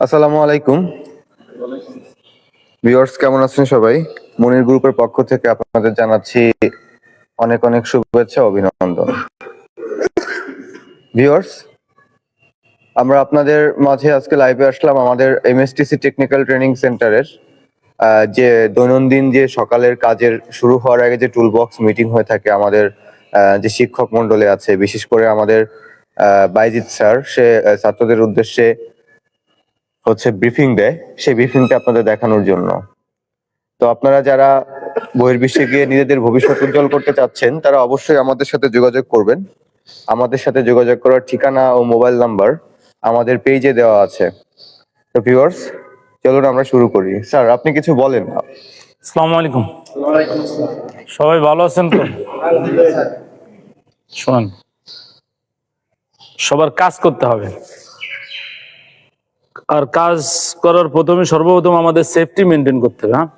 আসসালামু আলাইকুম। ভিউয়ার্স কেমন আছেন সবাই? মনির গ্রুপের পক্ষ থেকে আপনাদের জানাচ্ছি অনেক অনেক শুভেচ্ছা, অভিনন্দন। ভিউয়ার্স আমরা আপনাদের মাঝে আজকে লাইভে আসলাম আমাদের এমএসটিসি টেকনিক্যাল ট্রেনিং সেন্টারের যে দৈনন্দিন যে সকালের কাজের শুরু হওয়ার আগে যে টুলবক্স মিটিং হয়ে থাকে আমাদের যে শিক্ষক মন্ডলে আছে, বিশেষ করে আমাদের বাইজিৎ স্যার, সে ছাত্রদের উদ্দেশ্যে হচ্ছে ব্রিফিং দেয় সেই ব্রিফিংটা আপনাদের দেখানোর জন্য। তো আপনারা যারা বহির্বিশ্বে গিয়ে নিজেদের ভবিষ্যৎ উজ্জ্বল করতে চাচ্ছেন তারা অবশ্যই আমাদের সাথে যোগাযোগ করবেন। আমাদের সাথে যোগাযোগ করার ঠিকানা ও মোবাইল নাম্বার আমাদের পেজে দেওয়া আছে। তো ভিউয়ার্স চলুন আমরা শুরু করি। স্যার আপনি কিছু বলেন। আসসালামু আলাইকুম। সবাই ভালো আছেন তো? শোনেন সবার কাজ করতে হবে। আর কাজ করার প্রথমে সর্বপ্রথম আমাদের সেফটি মেনটেন করতে হবে হ্যাঁ?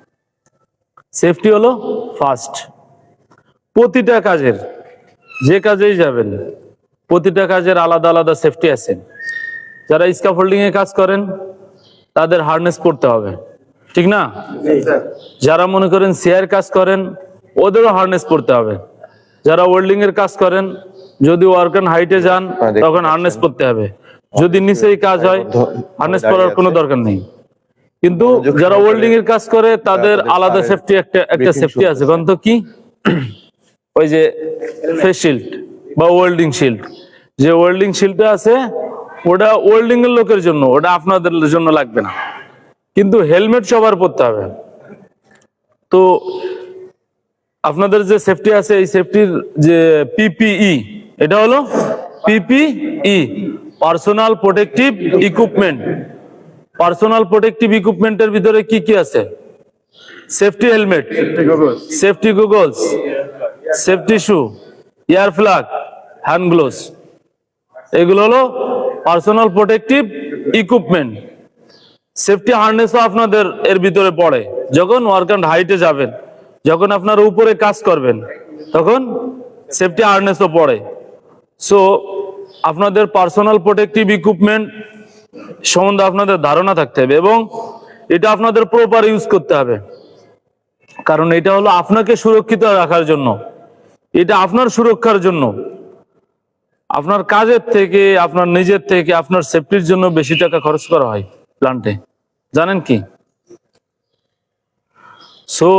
সেফটি হলো ফার্স্ট প্রতিটা কাজের যে কাজেই যাবেন প্রতিটা কাজের আলাদা আলাদা সেফটি আছে। যারা স্কাফোল্ডিং এ কাজ করেন তাদের হার্নেস পড়তে হবে। ঠিক না? যারা মনে করেন সিআর কাজ করেন ওদেরও হার্নেস পড়তে হবে। যারা ওয়েল্ডিং এর কাজ করেন যদি ওয়ার্কান হাইটে যান তখন হার্নেস পড়তে হবে। যদি নিচেই কাজ হয় হার্নেস পরার কোনো দরকার নেই। কিন্তু যারা ওয়েল্ডিং এর কাজ করে তাদের আলাদা সেফটি একটা একটা সেফটি আছে। কারণ তো কি? ওই যে ফেস শিল্ড বা ওয়েল্ডিং শিল্ড যে ওয়েল্ডিং শিল্ডটা আছে ওটা ওয়েল্ডিং এর লোকের জন্য ওটা আপনাদের জন্য লাগবে না। কিন্তু হেলমেট সবার পরতে হবে। তো আপনাদের যে সেফটি আছে এই সেফটির যে পিপিই এটা হলো PPE personal protective equipment. Personal protective ইকুইপমেন্টের ভিতরে কি কি আছে? Safety helmet safety goggles. Safety shoe ear plug hand gloves. এগুলো হলো পার্সোনাল প্রোটেকটিভ ইকুইপমেন্ট। সেফটি হার্নেসও আপনাদের এর ভিতরে পড়ে। যখন ওয়ার্ক অ্যান্ড হাইটে যাবেন যখন আপনার উপরে কাজ করবেন তখন সেফটি হার্নেসও পড়ে। সো আপনাদের পার্সোনাল প্রোটেকটিভ ইকুইপমেন্ট সম্বন্ধে আপনাদের ধারণা থাকতে হবে এবং এটা আপনাদের প্রপার ইউজ করতে হবে। কারণ এটা হলো আপনাকে সুরক্ষিত রাখার জন্য। এটা আপনার সুরক্ষার জন্য। আপনার কাজের থেকে, আপনার নিজের থেকে, আপনার সেফটির জন্য বেশি টাকা খরচ করা হয় প্লান্টে জানেন কি? সো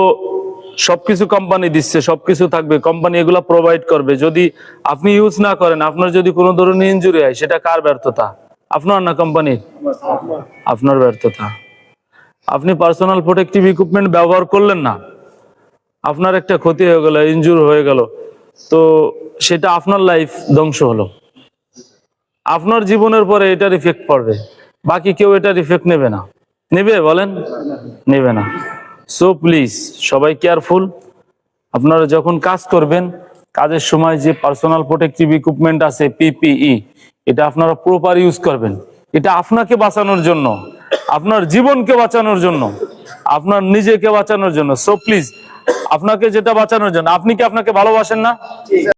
সবকিছু কোম্পানি দিচ্ছে, সবকিছু থাকবে কোম্পানি এগুলা প্রোভাইড করবে। যদি আপনি ইউজ না করেন, আপনার যদি কোনো ধরনের ইনজুরি হয়, সেটা কার ব্যর্থতা? আপনার না কোম্পানির আপনার ব্যর্থতা। আপনি পার্সোনাল প্রোটেকটিভ ইকুইপমেন্ট ব্যবহার করলেন না, আপনার একটা ক্ষতি হয়ে গেল ইনজুর হয়ে গেল। তো সেটা আপনার লাইফ ধ্বংস হলো। আপনার জীবনের পরে এটার ইফেক্ট পড়বে। বাকি কেউ এটার ইফেক্ট নেবে না। নেবে বলেন? নেবে না। সো প্লিজ সবাই কেয়ারফুল আপনারা যখন কাজ করবেন, কাজের সময় যে পার্সোনাল প্রোটেকটিভ ইকুইপমেন্ট আছে পিপিই এটা আপনারা প্রপার ইউজ করবেন। এটা আপনাকে বাঁচানোর জন্য, আপনার জীবনকে বাঁচানোর জন্য, আপনার নিজেকে বাঁচানোর জন্য। সো প্লিজ আপনাকে যেটা বাঁচানোর জন্য, আপনি কি আপনাকে ভালোবাসেন না?